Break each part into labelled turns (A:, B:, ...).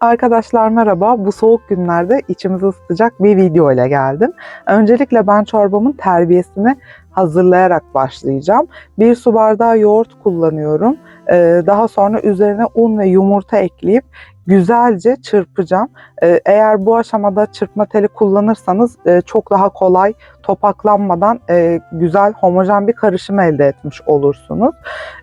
A: Arkadaşlar merhaba. Bu soğuk günlerde içimizi ısıtacak bir video ile geldim. Öncelikle ben çorbamın terbiyesini hazırlayarak başlayacağım. Bir su bardağı yoğurt kullanıyorum. Ee, Daha sonra üzerine un ve yumurta ekleyip güzelce çırpacağım. Ee, Eğer bu aşamada çırpma teli kullanırsanız e, çok daha kolay topaklanmadan e, güzel homojen bir karışım elde etmiş olursunuz.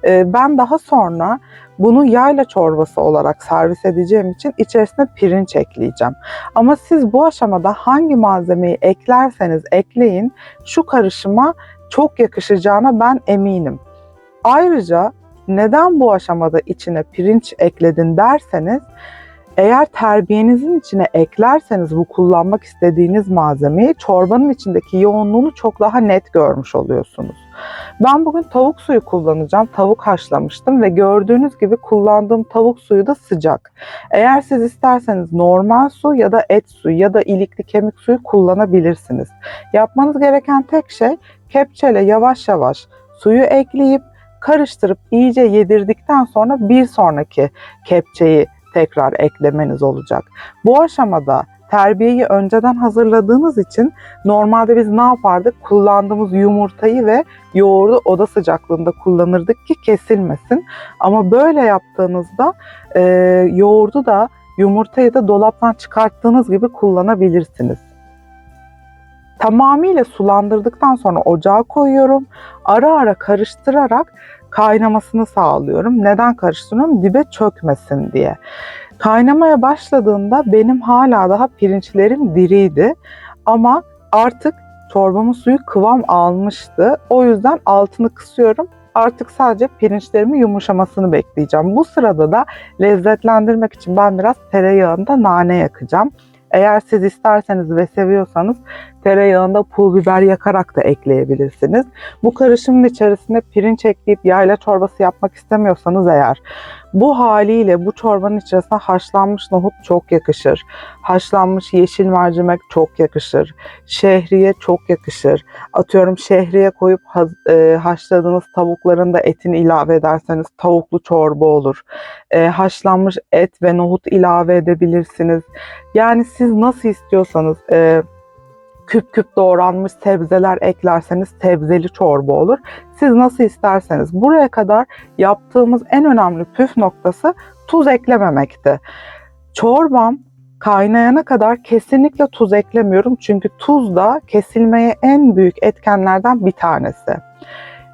A: Ee, Ben daha sonra bunu yayla çorbası olarak servis edeceğim için içerisine pirinç ekleyeceğim. Ama siz bu aşamada hangi malzemeyi eklerseniz ekleyin şu karışıma çok yakışacağına ben eminim. Ayrıca neden bu aşamada içine pirinç ekledin derseniz eğer terbiyenizin içine eklerseniz bu kullanmak istediğiniz malzemeyi çorbanın içindeki yoğunluğunu çok daha net görmüş oluyorsunuz. Ben bugün tavuk suyu kullanacağım. Tavuk haşlamıştım ve gördüğünüz gibi kullandığım tavuk suyu da sıcak. Eğer siz isterseniz normal su ya da et suyu ya da ilikli kemik suyu kullanabilirsiniz. Yapmanız gereken tek şey kepçeyle yavaş yavaş suyu ekleyip karıştırıp iyice yedirdikten sonra bir sonraki kepçeyi tekrar eklemeniz olacak. Bu aşamada terbiyeyi önceden hazırladığınız için normalde biz ne yapardık? Kullandığımız yumurtayı ve yoğurdu oda sıcaklığında kullanırdık ki kesilmesin. Ama böyle yaptığınızda e, yoğurdu da yumurtayı da dolaptan çıkarttığınız gibi kullanabilirsiniz. Tamamıyla sulandırdıktan sonra ocağa koyuyorum. Ara ara karıştırarak kaynamasını sağlıyorum. Neden karıştırıyorum? Dibe çökmesin diye. Kaynamaya başladığında benim hala daha pirinçlerim diriydi. Ama artık çorbamın suyu kıvam almıştı. O yüzden altını kısıyorum. Artık sadece pirinçlerimin yumuşamasını bekleyeceğim. Bu sırada da lezzetlendirmek için ben biraz tereyağında nane yakacağım. Eğer siz isterseniz ve seviyorsanız tereyağında pul biber yakarak da ekleyebilirsiniz. Bu karışımın içerisine pirinç ekleyip yayla çorbası yapmak istemiyorsanız eğer bu haliyle bu çorbanın içerisine haşlanmış nohut çok yakışır. Haşlanmış yeşil mercimek çok yakışır. Şehriye çok yakışır. Atıyorum şehriye koyup e, haşladığınız tavukların da etini ilave ederseniz tavuklu çorba olur. E, haşlanmış et ve nohut ilave edebilirsiniz. Yani siz nasıl istiyorsanız e, küp küp doğranmış sebzeler eklerseniz sebzeli çorba olur. Siz nasıl isterseniz. Buraya kadar yaptığımız en önemli püf noktası tuz eklememekti. Çorbam kaynayana kadar kesinlikle tuz eklemiyorum. Çünkü tuz da kesilmeye en büyük etkenlerden bir tanesi.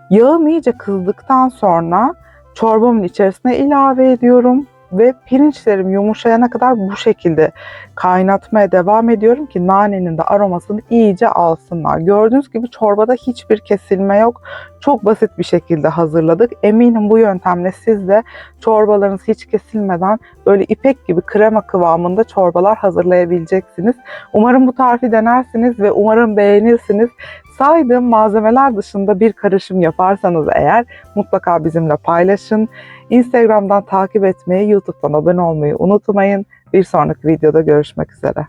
A: Yağım iyice kızdıktan sonra çorbamın içerisine ilave ediyorum ve pirinçlerim yumuşayana kadar bu şekilde kaynatmaya devam ediyorum ki nanenin de aromasını iyice alsınlar. Gördüğünüz gibi çorbada hiçbir kesilme yok. Çok basit bir şekilde hazırladık. Eminim bu yöntemle siz de çorbalarınız hiç kesilmeden böyle ipek gibi krema kıvamında çorbalar hazırlayabileceksiniz. Umarım bu tarifi denersiniz ve umarım beğenirsiniz. Saydığım malzemeler dışında bir karışım yaparsanız eğer mutlaka bizimle paylaşın. Instagram'dan takip etmeyi, YouTube'dan abone olmayı unutmayın. Bir sonraki videoda görüşmek üzere.